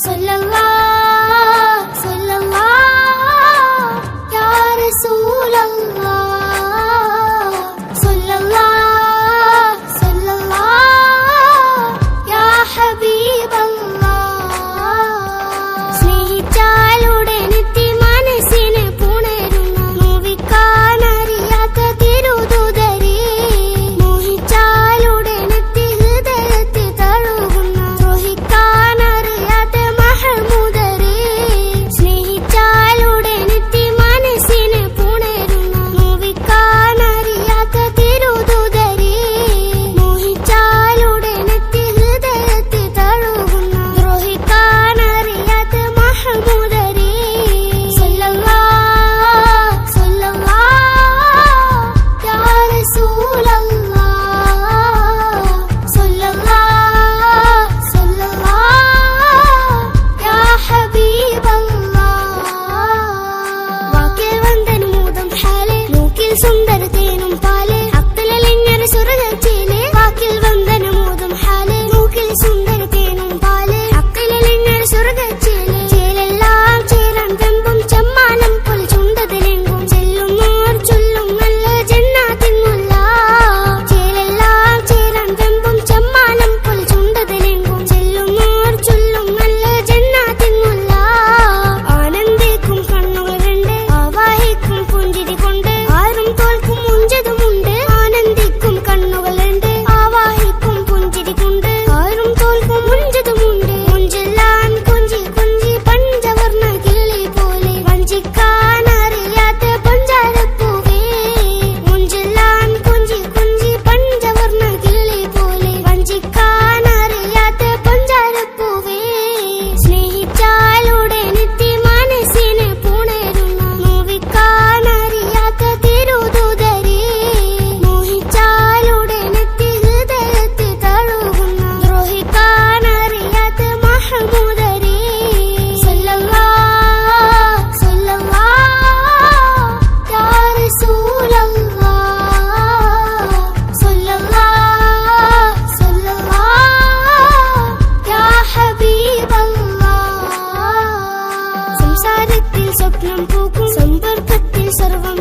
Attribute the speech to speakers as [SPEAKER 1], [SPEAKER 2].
[SPEAKER 1] صلى الله സുന്ദര തേനും പാൽ അപ്പലലിങ്ങനെ സ്വപ്നം പൂക്കും സമ്പർക്കത്തിൽ സർവം